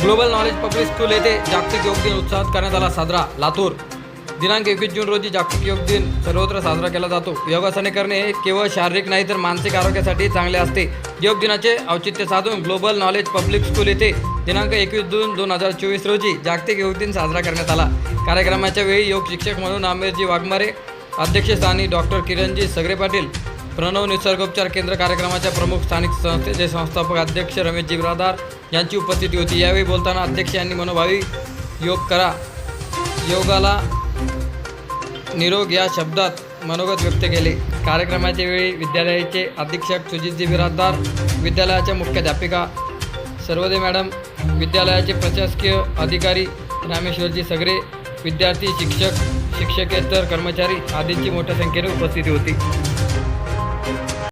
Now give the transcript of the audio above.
Global knowledge public school येथे जागतिक योग दिन उत्साहात करण्यात आला साजरा. लातूर. दिनांक एकवीस जून रोजी जागतिक योग दिन सर्वत्र साजरा केला जातो. योगासने करणे हे केवळ शारीरिक नाही तर मानसिक आरोग्यासाठी चांगले असते. योग दिनाचे औचित्य साधून ग्लोबल नॉलेज पब्लिक स्कूल येथे दिनांक एकवीस जून दोन हजार चोवीस रोजी जागतिक योग दिन साजरा करण्यात आला. कार्यक्रमाच्या वेळी योग शिक्षक म्हणून आमिरजी वाघमारे अध्यक्षस्थानी डॉक्टर किरणजी सगरे पाटील प्रणव निसर्गोपचार केंद्र कार्यक्रमाच्या प्रमुख स्थानिक संस्थेचे संस्थापक अध्यक्ष रमेशजी बिरादार यांची उपस्थिती होती. यावेळी बोलताना अध्यक्ष यांनी मनोभावी योग करा. योगाला निरोग या शब्दात मनोगत व्यक्त केले. कार्यक्रमाच्या वेळी विद्यालयाचे अधीक्षक सुजितजी बिराजदार विद्यालयाच्या मुख्याध्यापिका सर्वदे मॅडम विद्यालयाचे प्रशासकीय अधिकारी रामेश्वरजी सगरे विद्यार्थी शिक्षक शिक्षकेतर कर्मचारी आदींची मोठ्या संख्येने उपस्थिती होती.